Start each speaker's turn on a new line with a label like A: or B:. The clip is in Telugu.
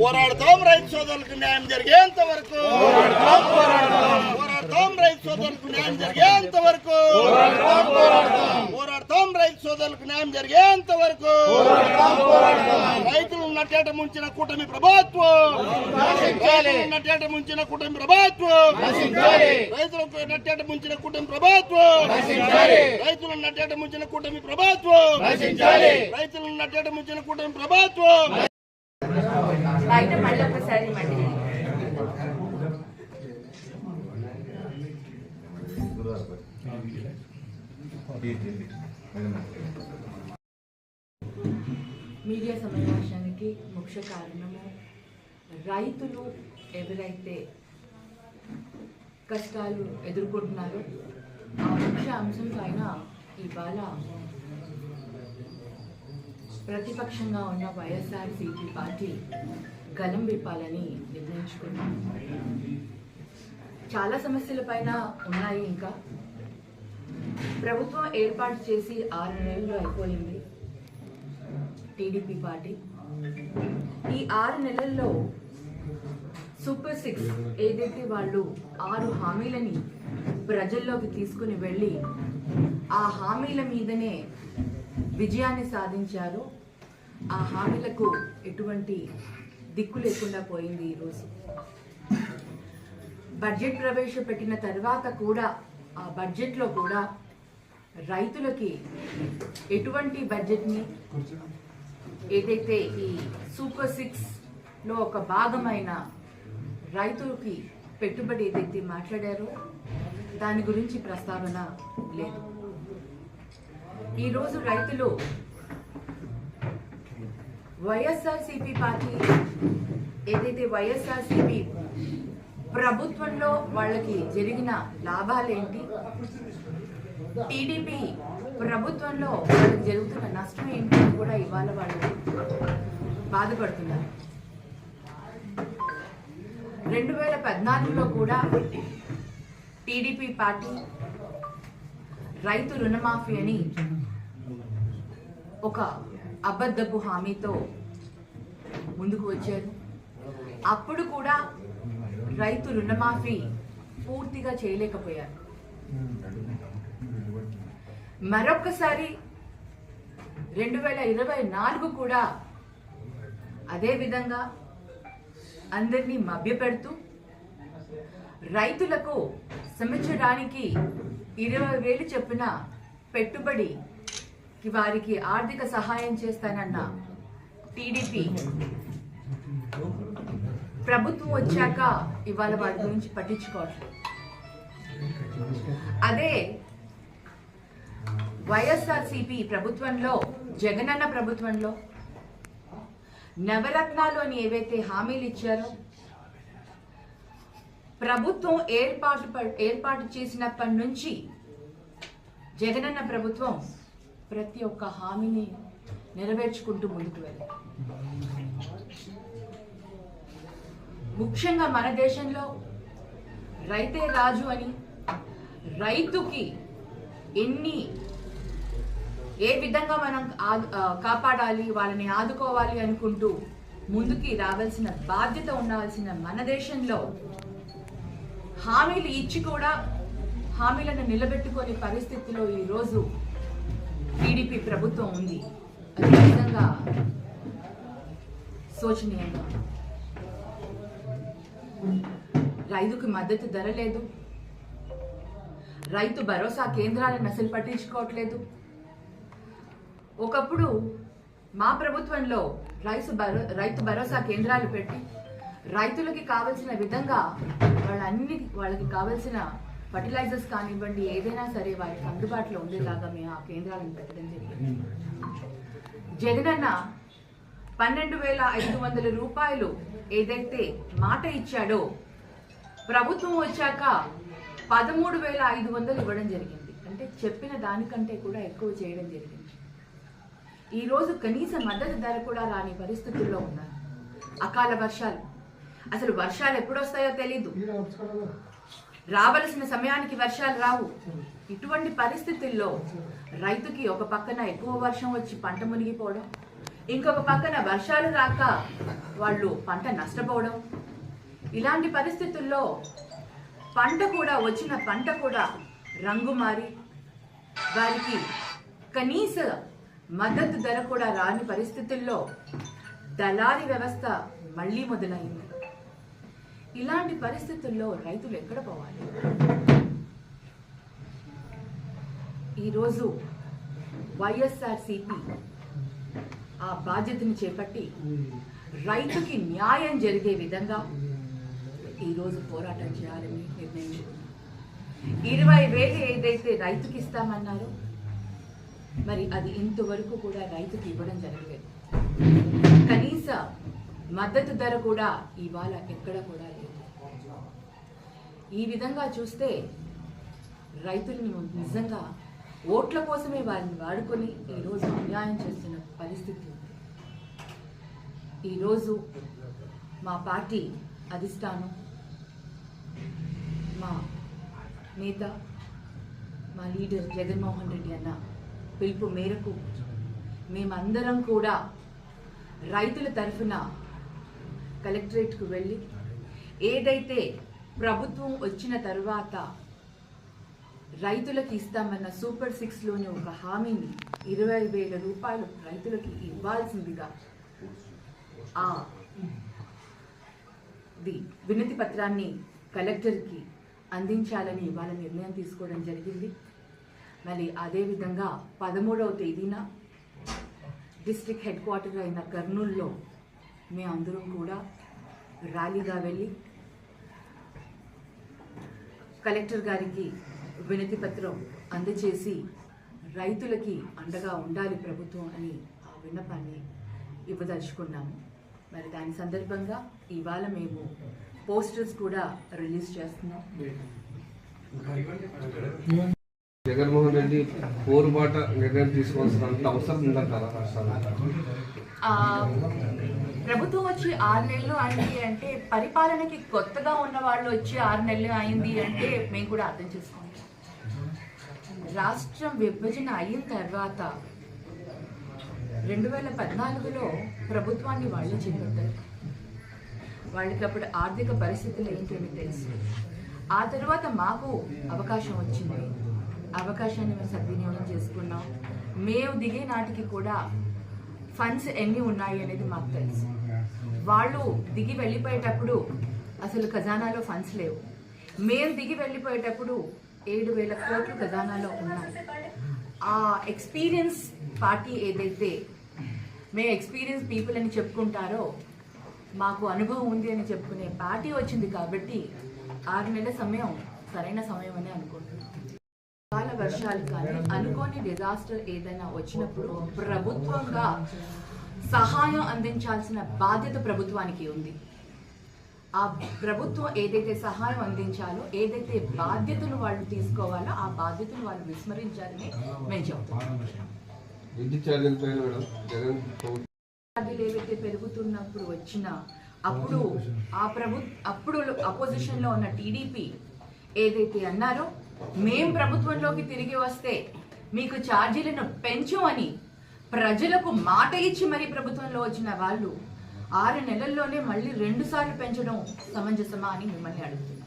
A: పోరాడతాం రైతు సోదరులకు న్యాయం జరిగేంత వరకు పోరాడతాం. రైతు సోదరులకు న్యాయం జరిగేంత వరకు పోరాడతాం. రైతు సోదరులకు న్యాయం జరిగేంత వరకు రైతులు నట్టేట ముంచిన కూటమి ప్రభుత్వం. రైతులు నట్టేట ముంచిన కూటమి ప్రభుత్వం. రైతులకు నట్టేట ముంచిన కూటమి ప్రభుత్వం. రైతులను నట్టేట ముంచిన కూటమి ప్రభుత్వం. రైతులను నట్టేట ముంచిన కూటమి ప్రభుత్వం.
B: బయట మళ్ళీ ఒకసారి మళ్ళీ. మీడియా సమావేశానికి ముఖ్య కారణము రైతులు ఎవరైతే కష్టాలు ఎదుర్కొంటున్నారో ఆ ముఖ్య అంశం పైన ఇవాళ ప్రతిపక్షంగా ఉన్న వైఎస్ఆర్ సిపి పార్టీ గలం విప్పాలని నిర్ణయించుకున్నాం. చాలా సమస్యల పైన ఉన్నాయి ఇంకా. ప్రభుత్వం ఏర్పాటు చేసి ఆరు నెలలు అయిపోయింది టీడీపీ పార్టీ. ఈ ఆరు నెలల్లో సూపర్ సిక్స్ ఏదైతే వాళ్ళు ఆరు హామీలని ప్రజల్లోకి తీసుకుని వెళ్ళి ఆ హామీల మీదనే విజయాన్ని సాధించారు. ఆ హామీలకు ఎటువంటి దిక్కు లేకుండా పోయింది ఈరోజు బడ్జెట్ ప్రవేశపెట్టిన తర్వాత కూడా ఆ బడ్జెట్లో కూడా రైతులకి ఎటువంటి బడ్జెట్ని ఏదైతే ఈ సూపర్ సిక్స్లో ఒక భాగమైన రైతులకి పెట్టుబడి ఏదైతే మాట్లాడారో దాని గురించి ప్రస్తావన లేదు. ఈరోజు రైతులు వైఎస్ఆర్సీపీ పార్టీ ఏదైతే వైఎస్ఆర్సీపీ ప్రభుత్వంలో వాళ్ళకి జరిగిన లాభాలేంటి? టీడీపీ ప్రభుత్వంలో వాళ్ళకి జరుగుతున్న నష్టం ఏంటి అని కూడా ఇవాళ వాళ్ళు బాధపడుతున్నారు. రెండు వేల పద్నాలుగులో కూడా టీడీపీ పార్టీ రైతు రుణమాఫీ అని ఒక అబద్ధపు హామీతో ముందుకు వచ్చారు. అప్పుడు కూడా రైతు రుణమాఫీ పూర్తిగా చేయలేకపోయారు. మరొక్కసారి రెండు వేల ఇరవై నాలుగు కూడా అదే విధంగా అందరినీ మభ్యపెడుతూ రైతులకు సంవత్సరానికి ఇరవై వేలు చొప్పున పెట్టుబడి వారికి ఆర్థిక సహాయం చేస్తానన్న టీడీపీ ప్రభుత్వం వచ్చాక ఇవాళ వారి గురించి పట్టించుకోవట్లేదు. అదే వైఎస్ఆర్సిపి ప్రభుత్వంలో జగనన్న ప్రభుత్వంలో నవరత్నాలు అని ఏవైతే హామీలు ఇచ్చారో ప్రభుత్వం ఏర్పాటు ఏర్పాటు చేసినప్పటి నుంచి జగనన్న ప్రభుత్వం ప్రతి ఒక్క హామీని నెరవేర్చుకుంటూ ముందుకు వెళ్ళారు ముఖ్యంగా మన దేశంలో రైతే రాజు అని రైతుకి ఎన్ని ఏ విధంగా మనం ఆ, కాపాడాలి వాళ్ళని ఆదుకోవాలి అనుకుంటూ ముందుకి రావాల్సిన బాధ్యత ఉండాల్సిన మన దేశంలో హామీలు ఇచ్చి కూడా హామీలను నిలబెట్టుకునే పరిస్థితిలో ఈరోజు టీడీపీ ప్రభుత్వం ఉంది. అది నిజంగా శోచనీయంగా రైతుకి రైతుకు మద్దతు ధర లేదు. రైతు భరోసా కేంద్రాలను అసలు పట్టించుకోవట్లేదు. ఒకప్పుడు మా ప్రభుత్వంలో రైతు భరో రైతు భరోసా కేంద్రాలు పెట్టి రైతులకి కావలసిన విధంగా వాళ్ళ అన్ని వాళ్ళకి కావలసిన ఫర్టిలైజర్స్ కానివ్వండి ఏదైనా సరే వారికి అందుబాటులో ఉండేలాగా మేము ఆ కేంద్రాలను పెట్టడం జరిగింది. జగనన్న పన్నెండు వేల ఐదు వందల రూపాయలు ఏదైతే మాట ఇచ్చాడో ప్రభుత్వం వచ్చాక పదమూడు వేల ఐదు వందలు ఇవ్వడం జరిగింది. అంటే చెప్పిన దానికంటే కూడా ఎక్కువ చేయడం జరిగింది. ఈరోజు కనీస మద్దతు ధర కూడా రాని పరిస్థితుల్లో ఉన్నారు. అకాల వర్షాలు. అసలు వర్షాలు ఎప్పుడు వస్తాయో తెలీదు. రావలసిన సమయానికి వర్షాలు రావు. ఇటువంటి పరిస్థితుల్లో రైతుకి ఒక పక్కన ఎక్కువ వర్షం వచ్చి పంట మునిగిపోవడం ఇంకొక పక్కన వర్షాలు రాక వాళ్ళు పంట నష్టపోవడం. ఇలాంటి పరిస్థితుల్లో పంట కూడా వచ్చిన పంట కూడా రంగు మారి వారికి కనీస మద్దతు ధర కూడా రాని పరిస్థితుల్లో దళారీ వ్యవస్థ మళ్ళీ మొదలైంది. ఇలాంటి పరిస్థితుల్లో రైతులు ఎక్కడ పోవాలి? ఈరోజు వైఎస్ఆర్సిపి ఆ బాధ్యతను చేపట్టి రైతుకి న్యాయం జరిగే విధంగా ఈరోజు పోరాటం చేయాలని నిర్ణయించుకున్నాం ఇరవై వేలు ఏదైతే రైతుకి ఇస్తామన్నారో మరి అది ఇంతవరకు కూడా రైతుకి ఇవ్వడం జరగలేదు. కనీస మద్దతు ధర కూడా ఇవాళ ఎక్కడ కూడా లేదు. ఈ విధంగా చూస్తే రైతుల్ని నిజంగా ఓట్ల కోసమే వారిని వాడుకొని ఈరోజు అన్యాయం చేస్తున్న పరిస్థితి ఉంది. ఈరోజు మా పార్టీ అధిష్టానం మా నేత మా లీడర్ జగన్మోహన్ రెడ్డి అన్న పిలుపు మేరకు మేమందరం కూడా రైతుల తరఫున కలెక్టరేట్కు వెళ్ళి ఏదైతే ప్రభుత్వం వచ్చిన తర్వాత రైతులకు ఇస్తామన్న సూపర్ సిక్స్లోని ఒక హామీని ఇరవై వేల రూపాయలు రైతులకి ఇవ్వాల్సిందిగా ఆ ది వినతి పత్రాన్ని కలెక్టర్కి అందించాలని ఇవాళ నిర్ణయం తీసుకోవడం జరిగింది. మరి అదేవిధంగా పదమూడవ తేదీన డిస్ట్రిక్ట్ హెడ్ క్వార్టర్ అయిన కర్నూలులో మేమందరం కూడా ర్యాలీగా వెళ్ళి కలెక్టర్ గారికి వినతి పత్రం అందచేసి రైతులకి అండగా ఉండాలి ప్రభుత్వం అని ఆ విన్నపాన్ని ఇవ్వదలుచుకున్నాము మరి దాని సందర్భంగా ఇవాళ మేము పోస్టర్స్ కూడా రిలీజ్ చేస్తున్నాం.
C: జగన్మోహన్ రెడ్డి పోరుబాట నిర్ణయం తీసుకోవాల్సిన అవసరం ఉందంటారా
B: ప్రభుత్వం వచ్చి ఆరు నెలలు అయింది అంటే పరిపాలనకి కొత్తగా ఉన్న వాళ్ళు వచ్చి ఆరు నెలలు అయింది అంటే మేము కూడా అర్థం చేసుకోండి రాష్ట్రం విభజన అయిన తర్వాత రెండు వేల పద్నాలుగులో ప్రభుత్వాన్ని వాళ్ళు చేపట్టారు. వాళ్ళకి అప్పుడు ఆర్థిక పరిస్థితులు ఏంటని తెలుసు. ఆ తర్వాత మాకు అవకాశం వచ్చింది. అవకాశాన్ని మేము సద్వినియోగం చేసుకున్నాం. మేము దిగే నాటికి కూడా ఫండ్స్ ఎన్ని ఉన్నాయి అనేది మాకు తెలుసు. వాళ్ళు దిగి వెళ్ళిపోయేటప్పుడు అసలు ఖజానాలో ఫండ్స్ లేవు. మేము దిగి వెళ్ళిపోయేటప్పుడు ఏడు వేల కోట్లు ఖజానాలో ఉన్నాయి. ఆ ఎక్స్పీరియన్స్ పార్టీ ఏదైతే మేము ఎక్స్పీరియన్స్ పీపుల్ అని చెప్పుకుంటారో మాకు అనుభవం ఉంది అని చెప్పుకునే పార్టీ వచ్చింది కాబట్టి ఆరు నెలల సమయం సరైన సమయం అని అనుకుంటున్నాం. కాల వర్షాలు కానీ అనుకోని డిజాస్టర్ ఏదైనా వచ్చినప్పుడు ప్రభుత్వంగా సహాయం అందించాల్సిన బాధ్యత ప్రభుత్వానికి ఉంది. ఆ ప్రభుత్వం ఏదైతే సహాయం అందించాలో ఏదైతే బాధ్యతను వాళ్ళు తీసుకోవాలో ఆ బాధ్యతను వాళ్ళు విస్మరించాలని మేము చెప్తున్నాం ఏవైతే పెరుగుతున్నప్పుడు వచ్చిన అప్పుడు ఆ ప్రభు అప్పుడు అపోజిషన్లో ఉన్న టీడీపీ ఏదైతే అన్నారో మేం ప్రభుత్వంలోకి తిరిగి వస్తే మీకు ఛార్జీలను పెంచమని ప్రజలకు మాట ఇచ్చి మరి ప్రభుత్వంలో వచ్చిన వాళ్ళు ఆరు నెలల్లోనే మళ్ళీ రెండుసార్లు పెంచడం సమంజసమా అని మిమ్మల్ని అడుగుతుంది